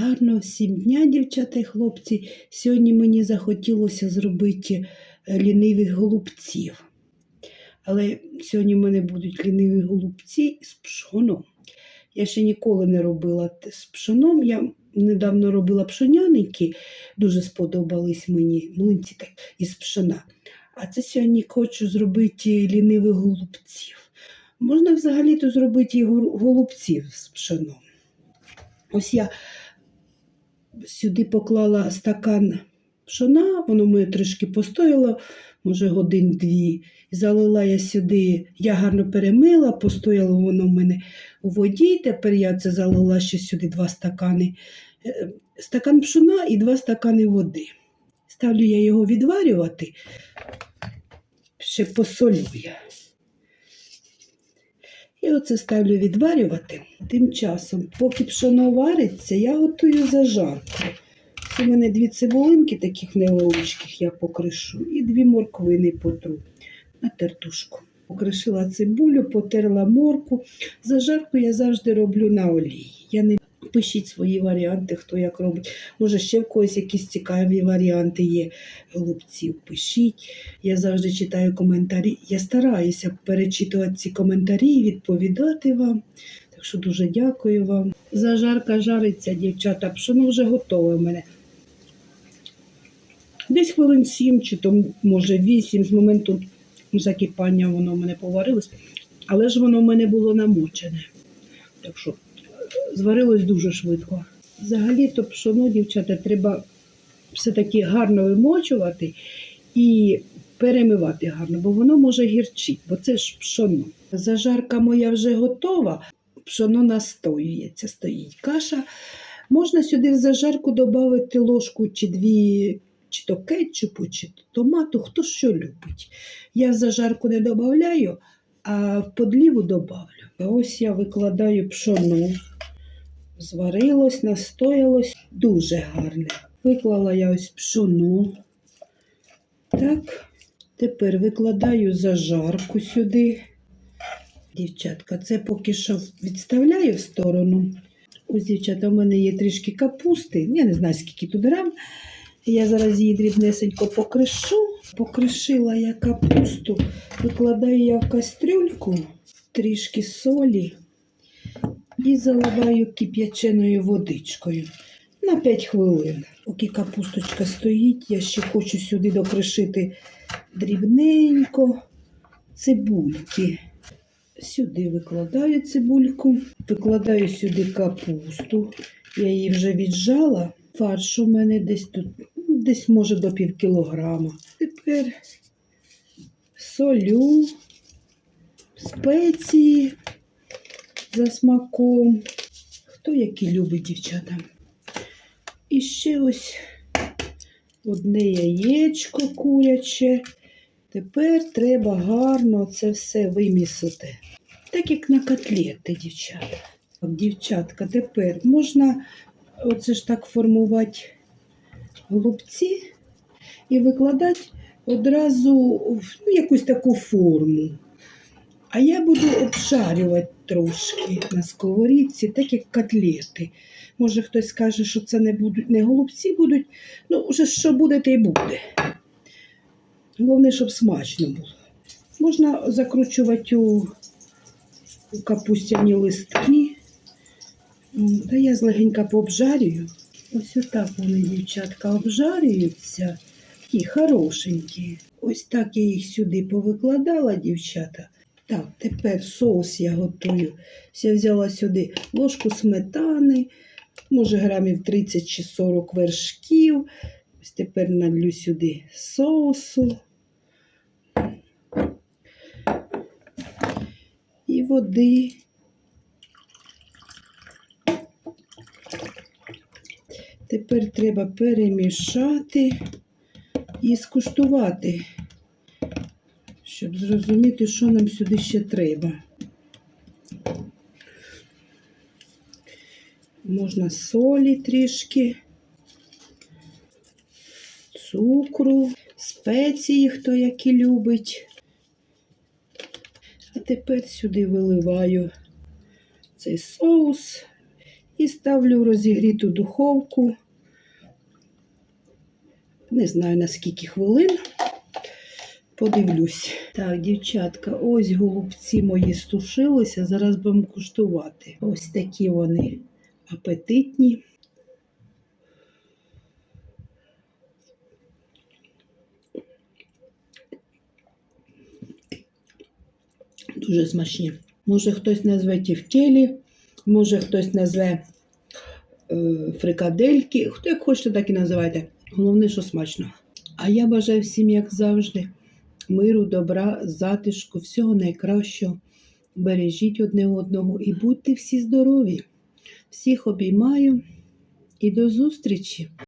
Гарно, всім дня, дівчата і хлопці. Сьогодні мені захотілося зробити е, лінивих голубців. Але сьогодні в мене будуть ліниві голубці з пшоном. Я ще ніколи не робила з пшоном. Я недавно робила пшоняники, дуже сподобались мені млинці так, із пшона. А це сьогодні хочу зробити лінивих голубців. Можна взагалі-то зробити і гол- голубців з пшоном. Ось я сюди поклала стакан пшона, воно мене трішки постояло, може годин-дві. Залила я сюди, я гарно перемила, постояло воно в мене у воді. Тепер я це залила ще сюди два стакани. Е, Стакан пшона і два стакани води. Ставлю я його відварювати, ще посолю я. І оце ставлю відварювати. Тим часом, поки пшено вариться, я готую зажарку. У мене дві цибулинки таких невеличких я покришу і дві морквини потру на тертушку. Покришила цибулю, потерла морку. Зажарку я завжди роблю на олії. Я не пишіть свої варіанти, хто як робить. Може, ще в когось якісь цікаві варіанти є голубців. Пишіть. Я завжди читаю коментарі. Я стараюся перечитувати ці коментарі і відповідати вам. Так що дуже дякую вам. Зажарка жариться, дівчата, пшоно вже готове в мене. Десь хвилин сім, чи то може вісім з моменту закипання воно в мене поварилось, але ж воно в мене було намочене. Так що зварилось дуже швидко. Взагалі-то пшоно, дівчата, треба все-таки гарно вимочувати і перемивати гарно, бо воно може гірчити, бо це ж пшоно. Зажарка моя вже готова, пшоно настоюється, стоїть каша. Можна сюди в зажарку додати ложку чи дві, чи то кетчупу, чи то томату, хто що любить. Я в зажарку не додаю, а в подліву додавлю. Ось я викладаю пшоно. Зварилось, настоялось дуже гарне. Виклала я ось пшоно. Так, тепер викладаю зажарку сюди. Дівчатка, це поки що відставляю в сторону. Ось, дівчата, у мене є трішки капусти. Я не знаю, скільки тут грам. Я зараз її дрібнесенько покришу. Покришила я капусту, викладаю я в кастрюльку, трішки солі і заливаю кип'яченою водичкою на 5 хвилин. Поки капусточка стоїть, я ще хочу сюди докришити дрібненько цибульки. Сюди викладаю цибульку, викладаю сюди капусту. Я її вже віджала. Фарш у мене десь тут, десь може до пів кілограма. Тепер солю, спеції за смаком. Хто які любить дівчата. І ще ось одне яєчко куряче. Тепер треба гарно це все вимісити. Так як на котлети, дівчата. Дівчатка, тепер можна оце ж так формувати голубці і викладати одразу в ну, якусь таку форму. А я буду обшарювати трошки на сковорідці, так як котлети. Може, хтось скаже, що це не будуть не голубці будуть. Ну, вже що буде, те й буде. Головне, щоб смачно було. Можна закручувати у, капустяні листки. Та я злегенька пообжарюю. Ось отак вони, дівчатка, обжарюються. Такі хорошенькі. Ось так я їх сюди повикладала, дівчата. Так, тепер соус я готую. Я взяла сюди ложку сметани, може грамів 30 чи 40 вершків. Ось тепер налью сюди соусу. І води. Тепер треба перемішати і скуштувати, щоб зрозуміти, що нам сюди ще треба. Можна солі трішки, цукру, спеції, хто які любить. А тепер сюди виливаю цей соус І ставлю в розігріту духовку. Не знаю на скільки хвилин. Подивлюсь. Так, дівчатка, ось голубці мої стушилися. Зараз будемо куштувати. Ось такі вони апетитні. Дуже смачні. Може хтось назве тівтєлі, може хтось назве е, фрикадельки. Хто як хочете, так і називайте. Головне, що смачно. А я бажаю всім, як завжди, миру, добра, затишку, всього найкращого. Бережіть одне одного і будьте всі здорові. Всіх обіймаю і до зустрічі!